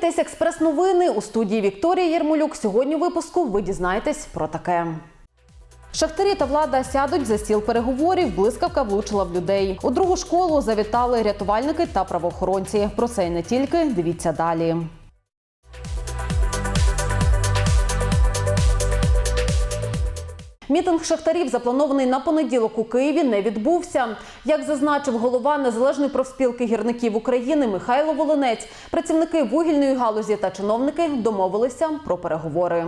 Дивитесь експрес-новини у студії Вікторія Єрмолюк. Сьогодні у випуску ви дізнаєтесь про таке. Шахтарі та влада сядуть за стіл переговорів. Блискавка влучила в людей. У другу школу завітали рятувальники та правоохоронці. Про це і не тільки. Дивіться далі. Мітинг шахтарів, запланований на понеділок у Києві, не відбувся. Як зазначив голова незалежної профспілки гірників України Михайло Волинець, працівники вугільної галузі та чиновники домовилися про переговори.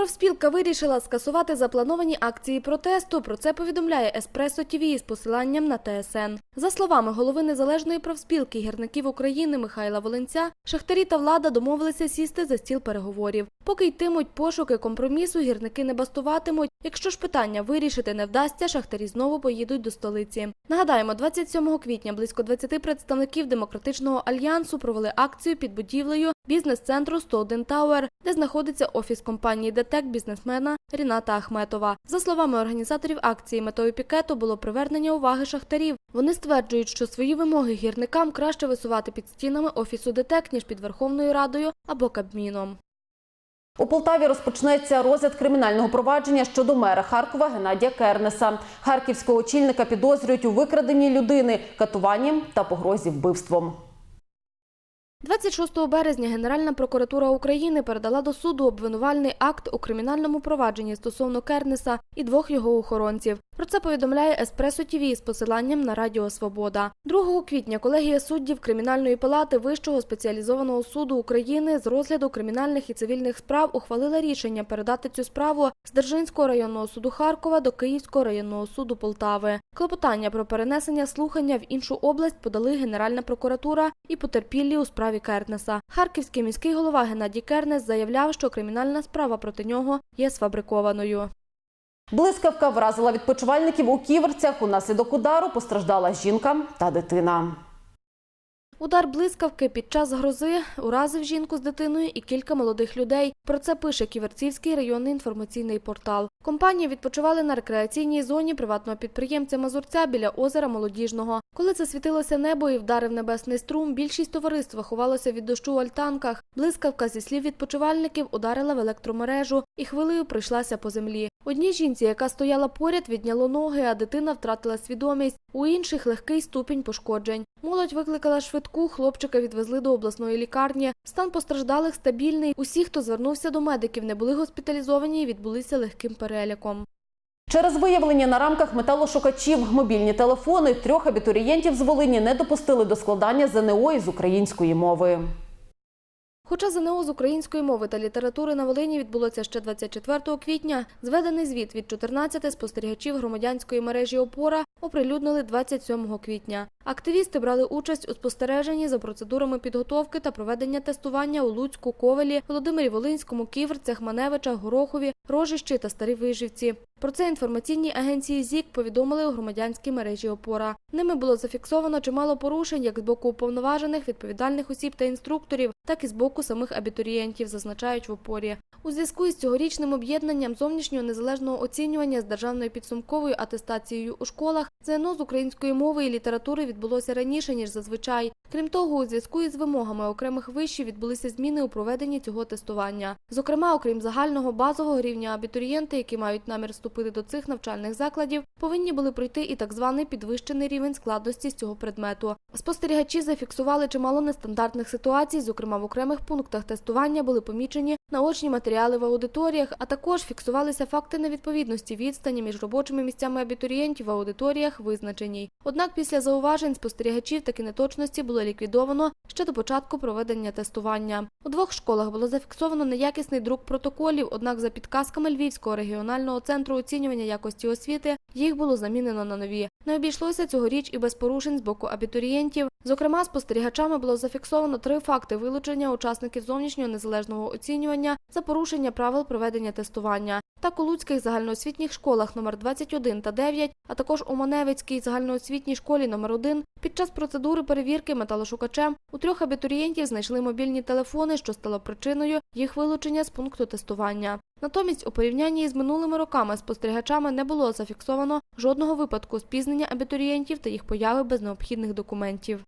Профспілка вирішила скасувати заплановані акції протесту. Про це повідомляє Еспресо ТІВІ з посиланням на ТСН. За словами голови незалежної профспілки гірників України Михайла Волинця, шахтарі та влада домовилися сісти за стіл переговорів. Поки йтимуть пошуки компромісу, гірники не бастуватимуть. Якщо ж питання вирішити не вдасться, шахтарі знову поїдуть до столиці. Нагадаємо, 27 квітня близько 20 представників демократичного альянсу провели акцію під будівлею бізнес-центру 101 Тауер, де знаходиться офіс компанії ДТЕК бізнесмена Ріната Ахметова. За словами організаторів акції, метою пікету було привернення уваги шахтарів. Вони стверджують, що свої вимоги гірникам краще висувати під стінами офісу ДТЕК, ніж під Верховною Радою або Кабміном. У Полтаві розпочнеться розгляд кримінального провадження щодо мера Харкова Геннадія Кернеса. Харківського очільника підозрюють у викраденні людини, катуванням та погрозі вбивством. 26 березня Генеральна прокуратура України передала до суду обвинувальний акт у кримінальному провадженні стосовно Кернеса і двох його охоронців. Про це повідомляє Еспресо ТІВІ з посиланням на Радіо Свобода. 2 квітня колегія суддів Кримінальної палати Вищого спеціалізованого суду України з розгляду кримінальних і цивільних справ ухвалила рішення передати цю справу з Держинського районного суду Харкова до Київського районного суду Полтави. Клопотання про перенесення слухання в іншу область подали Генеральна прокуратура і потерпілі у справі Кернеса. Харківський міський голова Геннадій Кернес заявляв, що кримінальна справа проти нього є сфабрикованою. Блискавка вразила відпочивальників у ківерцях. Унаслідок удару постраждала жінка та дитина. Удар блискавки під час грози уразив жінку з дитиною і кілька молодих людей. Про це пише Ківерцівський районний інформаційний портал. Компанії відпочивали на рекреаційній зоні приватного підприємця Мазурця біля озера Молодіжного. Коли засвітилося небо і вдарив небесний струм, більшість товариства ховалося від дощу в альтанках. Блискавка, зі слів відпочивальників, ударила в електромережу і хвилею пройшлася по землі. Одній жінці, яка стояла поряд, відняло ноги, а дитина втратила свідомість. У інших легкий ступінь пошкоджень. Молодь викликала швидку, хлопчика відвезли до обласної лікарні. Стан постраждалих стабільний. Усі, хто звернувся до медиків, не були госпіталізовані і відбулися легким переляком. Через виявлення на рамках металошукачів мобільні телефони трьох абітурієнтів з Волині не допустили до складання ЗНО із української мови. Хоча ЗНО з української мови та літератури на Волині відбулося ще 24 квітня, зведений звіт від 14 спостерігачів громадянської мережі «Опора» оприлюднили 27 квітня. Активісти брали участь у спостереженні за процедурами підготовки та проведення тестування у Луцьку, Ковелі, Володимирі Волинському, Ківерцях, Маневичах, Горохові, Рожищі та Старій Вижівці. Про це інформаційній агенції ЗІК повідомили у громадянській мережі «Опора». Ними було зафіксовано чимало порушень як з боку уповноважених, відповідальних осіб та інструкторів, так і з боку самих абітурієнтів, зазначають в опорі. У зв'язку із цьогорічним об'єднанням зовнішнього незалежного оцінювання з державною підсумковою атестацією у школах ЗНО з української мови і літератури відбулося раніше ніж зазвичай. Крім того, у зв'язку із вимогами окремих вишів відбулися зміни у проведенні цього тестування. Зокрема, окрім загального базового рівня абітурієнти, які мають намір вступити до цих навчальних закладів, повинні були пройти і так званий підвищений рівень складності з цього предмету. Спостерігачі зафіксували чимало нестандартних ситуацій. Зокрема, в окремих пунктах тестування були помічені наочні матеріали в аудиторіях, а також фіксувалися факти невідповідності відстані між робочими місцями абітурієнтів в аудиторіях, визначеній. Однак після зауважень спостерігачів такі неточності було ліквідовано ще до початку проведення тестування. У двох школах було зафіксовано неякісний друк протоколів, однак за підказками Львівського регіонального центру оцінювання якості освіти їх було замінено на нові. Не обійшлося цьогоріч і без порушень з боку абітурієнтів. Зокрема, спостерігачами було зафіксовано три факти вилучення учасників зовнішнього незалежного оцінювання за порушення правил проведення тестування. Так у Луцьких загальноосвітніх школах номер 21 та 9, а також у Маневицькій загальноосвітній школі номер 1 під час процедури перевірки металошукачем у трьох абітурієнтів знайшли мобільні телефони, що стало причиною їх вилучення з пункту тестування. Натомість, у порівнянні із минулими роками спостерігачами не було зафіксовано жодного випадку спізнення абітурієнтів та їх появи без необхідних документів.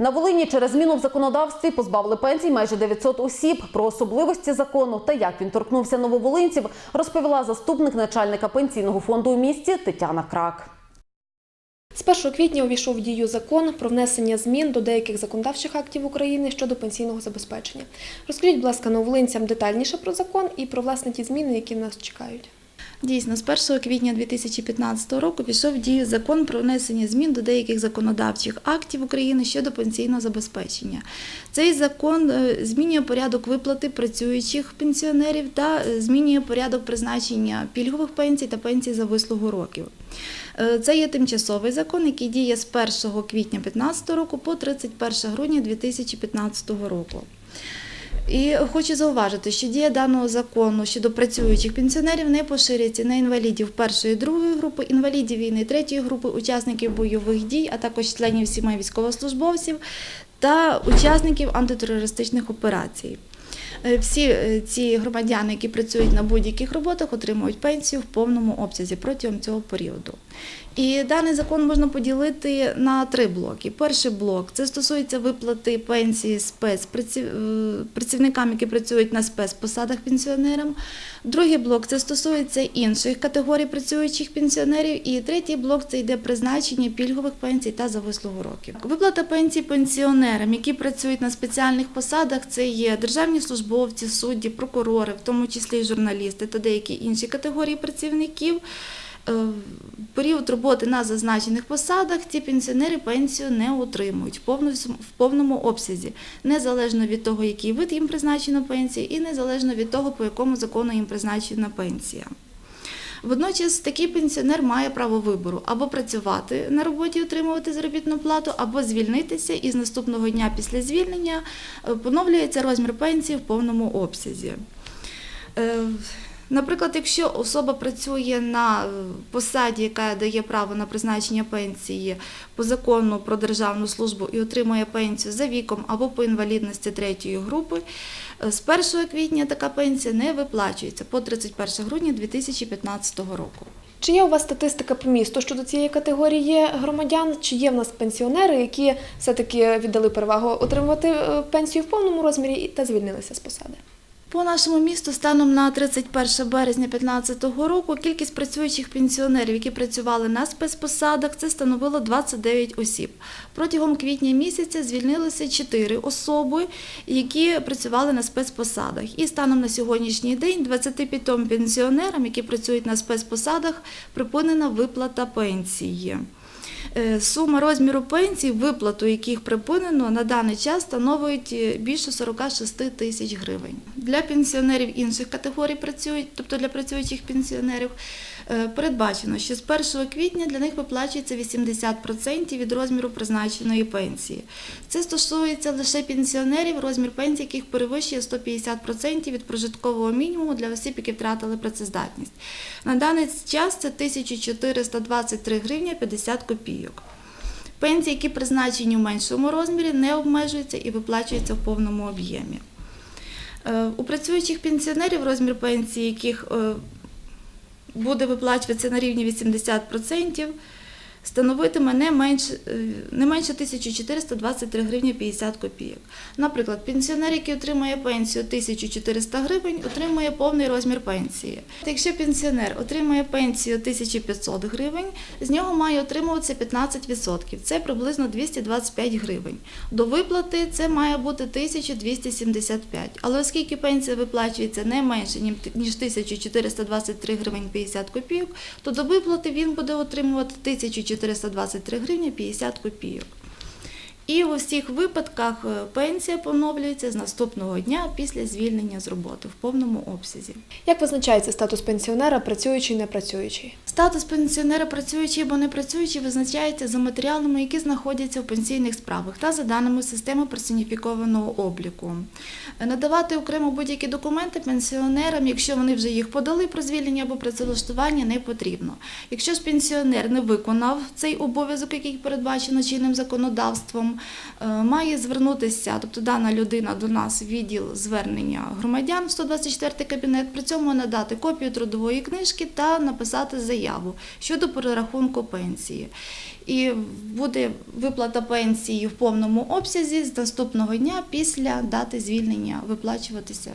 На Волині через зміну в законодавстві позбавили пенсій майже 900 осіб. Про особливості закону та як він торкнувся нововолинців, розповіла заступник начальника пенсійного фонду у місті Тетяна Крак. З 1 квітня увійшов в дію закон про внесення змін до деяких законодавчих актів України щодо пенсійного забезпечення. Розкажіть, будь ласка, новолинцям детальніше про закон і про власне ті зміни, які нас чекають. Дійсно, з 1 квітня 2015 року пішов в дію закон про внесення змін до деяких законодавчих актів України щодо пенсійного забезпечення. Цей закон е, змінює порядок виплати працюючих пенсіонерів та е, змінює порядок призначення пільгових пенсій та пенсій за вислугу років. Е, Це є тимчасовий закон, який діє з 1 квітня 2015 року по 31 грудня 2015 року. І хочу зауважити, що дія даного закону щодо працюючих пенсіонерів не поширюється на інвалідів першої другої групи, інвалідів війни третьої групи, учасників бойових дій, а також членів сімей військовослужбовців та учасників антитерористичних операцій. Е, Всі е, ці громадяни, які працюють на будь-яких роботах, отримують пенсію в повному обсязі протягом цього періоду. І даний закон можна поділити на три блоки. Перший блок це стосується виплати пенсії спецпрацівникам, які працюють на спецпосадах пенсіонерам. Другий блок це стосується інших категорій працюючих пенсіонерів. І третій блок це йде призначення пільгових пенсій та за вислугу років. Виплата пенсій пенсіонерам, які працюють на спеціальних посадах, це є державні службовці, судді, прокурори, в тому числі і журналісти та деякі інші категорії працівників. Е, в період роботи на зазначених посадах ці пенсіонери пенсію не отримують в повному, обсязі, незалежно від того, який вид їм призначено пенсія, і незалежно від того, по якому закону їм призначена пенсія. Водночас такий пенсіонер має право вибору або працювати на роботі, отримувати заробітну плату, або звільнитися, і з наступного дня після звільнення е, поновлюється розмір пенсії в повному обсязі. Наприклад, якщо особа працює на е, посаді, яка дає право на призначення пенсії по закону про державну службу і отримує пенсію за віком або по інвалідності третьої групи, е, з 1 квітня така пенсія не виплачується по 31 грудня 2015 року. Чи є у вас статистика по місту щодо цієї категорії громадян? Чи є в нас пенсіонери, які все-таки віддали перевагу отримувати е, пенсію в повному розмірі та звільнилися з посади? По нашому місту станом на 31 березня 2015 року кількість працюючих пенсіонерів, які працювали на спецпосадах, це становило 29 осіб. Протягом квітня місяця звільнилися 4 особи, які працювали на спецпосадах. І станом на сьогоднішній день 25 пенсіонерам, які працюють на спецпосадах, припинена виплата пенсії. Е, Сума розміру пенсій, виплату яких припинено на даний час становить е, більше 46 тисяч гривень. Для пенсіонерів інших категорій працюють, тобто для працюючих пенсіонерів, е, передбачено, що з 1 квітня для них виплачується 80% від розміру призначеної пенсії. Це стосується лише пенсіонерів, розмір пенсії, яких перевищує 150% від прожиткового мінімуму для осіб, які втратили працездатність. На даний час це 1423 гривні 50 копійок. Пенсії, які призначені в меншому розмірі, не обмежуються і виплачуються в повному об'ємі. Е, У працюючих пенсіонерів розмір пенсії, яких е, буде виплачуватися на рівні 80%, становитиме не менше, е, не менше 1423 гривні 50 копійок. Наприклад, пенсіонер, який отримує пенсію 1400 гривень, отримує повний розмір пенсії. Якщо пенсіонер отримує пенсію 1500 гривень, з нього має отримуватися 15%. Це приблизно 225 гривень. До виплати це має бути 1275. Але оскільки пенсія виплачується не менше, ніж 1423 гривень 50 копійок, то до виплати він буде отримувати 1423 гривні 50 копійок. І у всіх випадках е, пенсія поновлюється з наступного дня після звільнення з роботи в повному обсязі. Як визначається статус пенсіонера, працюючий не працюючий? Статус пенсіонера працюючий або не працюючий визначається за матеріалами, які знаходяться в пенсійних справах та за даними системи персоніфікованого обліку. Надавати окремо будь-які документи пенсіонерам, якщо вони вже їх подали про звільнення або працевлаштування, не потрібно. Якщо ж пенсіонер не виконав цей обов'язок, який передбачено чинним законодавством, е, має звернутися, тобто дана людина до нас в відділ звернення громадян в 124 кабінет, при цьому надати копію трудової книжки та написати заяву щодо перерахунку пенсії. І буде виплата пенсії в повному обсязі з наступного дня після дати звільнення виплачуватися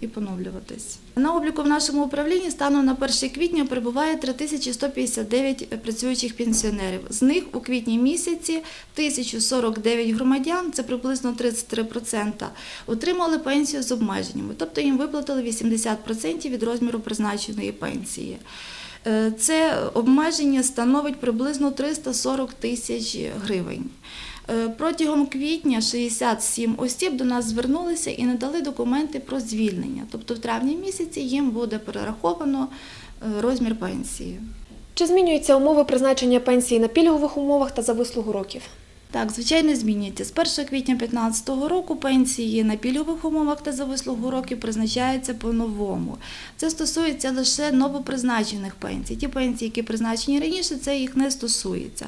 і поновлюватись. На обліку в нашому управлінні станом на 1 квітня перебуває 3159 працюючих пенсіонерів. З них у квітні місяці 1049 громадян, це приблизно 33%, отримали пенсію з обмеженнями, тобто їм виплатили 80% від розміру призначеної пенсії. Е, Це обмеження становить приблизно 340 тисяч гривень. Е, Протягом квітня 67 осіб до нас звернулися і надали документи про звільнення. Тобто в травні місяці їм буде перераховано е, розмір пенсії. Чи змінюються умови призначення пенсії на пільгових умовах та за вислугу років? Так, звичайно, змінюється. З 1 квітня 2015 року пенсії на пільгових умовах та за вислугу років призначаються по-новому. Це стосується лише новопризначених пенсій. Ті пенсії, які призначені раніше, це їх не стосується.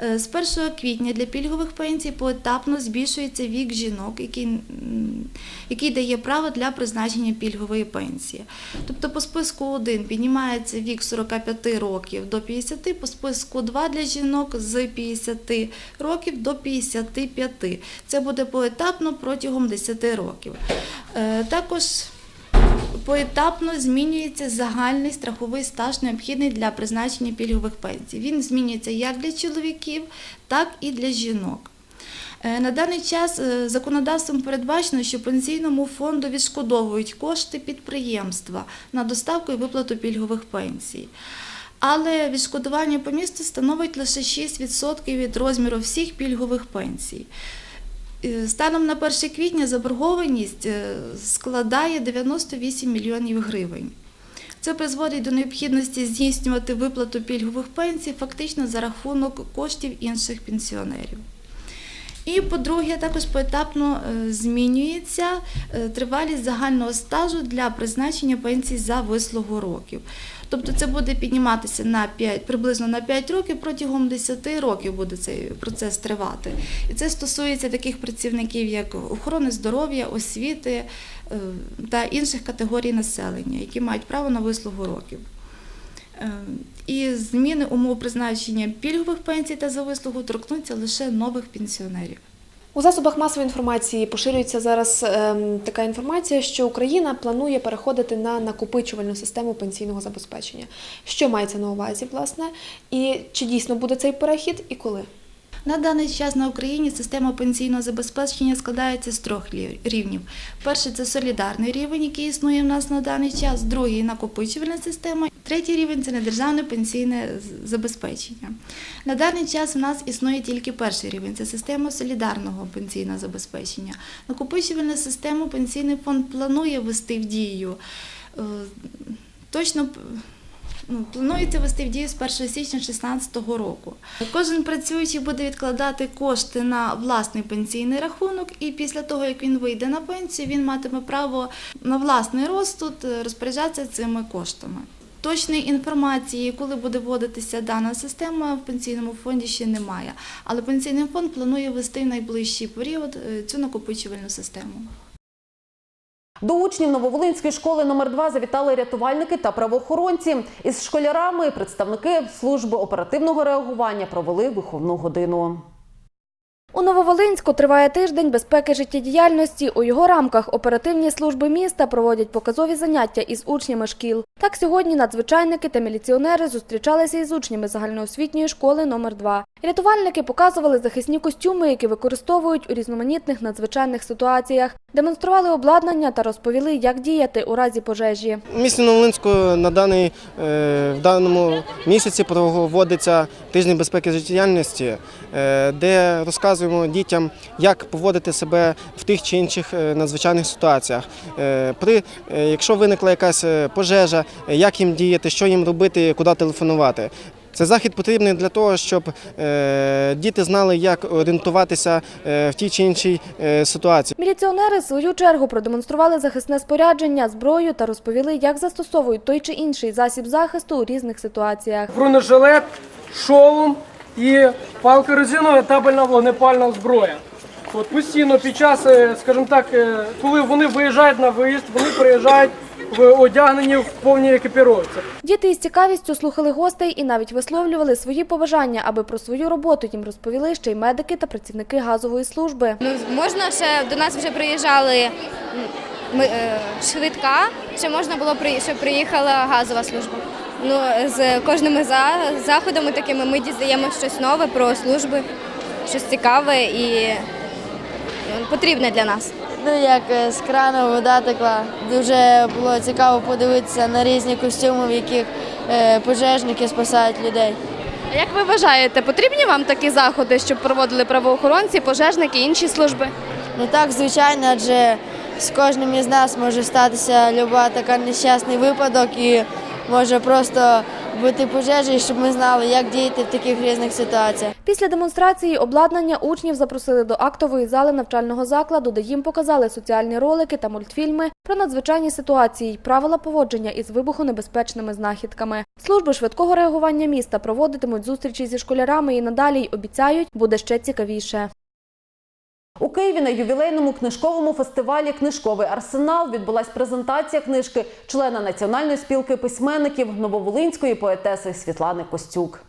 Е, З 1 квітня для пільгових пенсій поетапно збільшується вік жінок, який, який дає право для призначення пільгової пенсії. Тобто по списку 1 піднімається вік 45 років до 50, по списку 2 для жінок з 50 років до 55. Це буде поетапно протягом 10 років. Е, Також поетапно змінюється загальний страховий стаж, необхідний для призначення пільгових пенсій. Він змінюється як для чоловіків, так і для жінок. Е, На даний час е, законодавством передбачено, що пенсійному фонду відшкодовують кошти підприємства на доставку і виплату пільгових пенсій. Але відшкодування по місту становить лише 6% від розміру всіх пільгових пенсій. Е, Станом на 1 квітня заборгованість е, складає 98 мільйонів гривень. Це призводить до необхідності здійснювати виплату пільгових пенсій фактично за рахунок коштів інших пенсіонерів. І, по-друге, також поетапно е, змінюється е, тривалість загального стажу для призначення пенсій за вислугу років. Тобто це буде підніматися на 5, приблизно на 5 років, протягом 10 років буде цей процес тривати. І це стосується таких працівників, як охорони здоров'я, освіти е, та інших категорій населення, які мають право на вислугу років. Е, І зміни умов призначення пільгових пенсій та за вислугу торкнуться лише нових пенсіонерів. У засобах масової інформації поширюється зараз ем, така інформація, що Україна планує переходити на накопичувальну систему пенсійного забезпечення. Що мається на увазі, власне, і чи дійсно буде цей перехід і коли? На даний час на Україні система пенсійного забезпечення складається з трьох рівнів. Перший це солідарний рівень, який існує в нас на даний час, другий накопичувальна система, третій рівень це недержавне пенсійне забезпечення. На даний час в нас існує тільки перший рівень це система солідарного пенсійного забезпечення. Накопичувальну систему пенсійний фонд планує ввести в дію. Е, Точно ну, планується ввести в дію з 1 січня 2016 року. Кожен працюючий буде відкладати кошти на власний пенсійний рахунок, і після того, як він вийде на пенсію, він матиме право на власний розсуд е, розпоряджатися цими коштами. Точної інформації, коли буде вводитися дана система, в пенсійному фонді ще немає. Але пенсійний фонд планує ввести в найближчий період е, цю накопичувальну систему. До учнів Нововолинської школи номер 2 завітали рятувальники та правоохоронці. Із школярами представники служби оперативного реагування провели виховну годину. У Нововолинську триває тиждень безпеки життєдіяльності. У його рамках оперативні служби міста проводять показові заняття із учнями шкіл. Так сьогодні надзвичайники та міліціонери зустрічалися із учнями загальноосвітньої школи номер 2 Рятувальники показували захисні костюми, які використовують у різноманітних надзвичайних ситуаціях, демонстрували обладнання та розповіли, як діяти у разі пожежі. У місті на даний, е, в даному місяці проводиться тиждень безпеки життєдіяльності, е, де розказуємо дітям, як поводити себе в тих чи інших е, надзвичайних ситуаціях. Е, При, е, якщо виникла якась пожежа, як їм діяти, що їм робити, куди телефонувати. Цей захід потрібний для того, щоб діти знали, як орієнтуватися в тій чи іншій ситуації. Міліціонери в свою чергу продемонстрували захисне спорядження, зброю та розповіли, як застосовують той чи інший засіб захисту у різних ситуаціях. бронежилет, шолом і палка резинова табельна вогнепальна зброя. От постійно під час, е, скажімо так, е, коли вони виїжджають на виїзд, вони приїжджають в одягнені в повній екіпіровці. Діти із цікавістю слухали гостей і навіть висловлювали свої побажання, аби про свою роботу їм розповіли ще й медики та працівники газової служби. Ну, можна ще до нас вже приїжджали ми, е, швидка, ще можна було при- щоб приїхала газова служба. Ну, з кожними заходами такими ми дізнаємося щось нове про служби, щось цікаве і ну, потрібне для нас. Ну, як е, з крану вода текла. Дуже було цікаво подивитися на різні костюми, в яких е, пожежники спасають людей. Як ви вважаєте, потрібні вам такі заходи, щоб проводили правоохоронці, пожежники інші служби? Ну так, звичайно, адже з кожним із нас може статися люба така нещасний випадок і може просто бути пожежа, і щоб ми знали, як діяти в таких різних ситуаціях. Після демонстрації обладнання учнів запросили до актової зали навчального закладу, де їм показали соціальні ролики та мультфільми про надзвичайні ситуації правила поводження із вибухонебезпечними знахідками. Служби швидкого реагування міста проводитимуть зустрічі зі школярами і надалі й обіцяють, буде ще цікавіше. У Києві на ювілейному книжковому фестивалі Книжковий арсенал відбулась презентація книжки члена Національної спілки письменників нововолинської поетеси Світлани Костюк.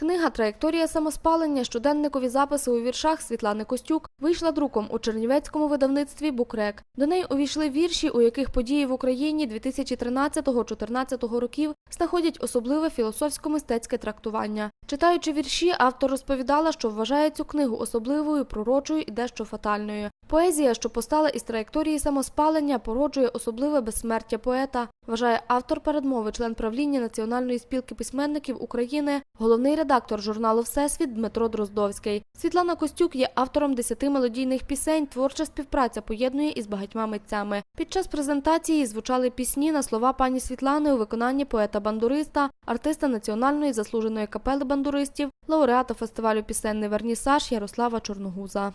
Книга Траєкторія самоспалення щоденникові записи у віршах Світлани Костюк вийшла друком у чернівецькому видавництві Букрек. До неї увійшли вірші, у яких події в Україні 2013-14 років знаходять особливе філософсько-мистецьке трактування. Читаючи вірші, автор розповідала, що вважає цю книгу особливою, пророчою і дещо фатальною. Поезія, що постала із траєкторії самоспалення, породжує особливе безсмертя поета, вважає автор передмови, член правління Національної спілки письменників України, головний редактор журналу Всесвіт Дмитро Дроздовський. Світлана Костюк є автором десяти мелодійних пісень. Творча співпраця поєднує із багатьма митцями. Під час презентації звучали пісні на слова пані Світлани у виконанні поета-бандуриста, артиста національної заслуженої капели бандуристів, лауреата фестивалю пісенний Вернісаж Ярослава Чорногуза.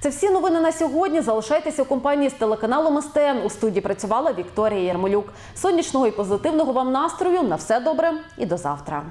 Це всі новини на сьогодні. Залишайтеся у компанії з телеканалом СТН. У студії працювала Вікторія Ярмолюк. Сонячного і позитивного вам настрою. На все добре і до завтра.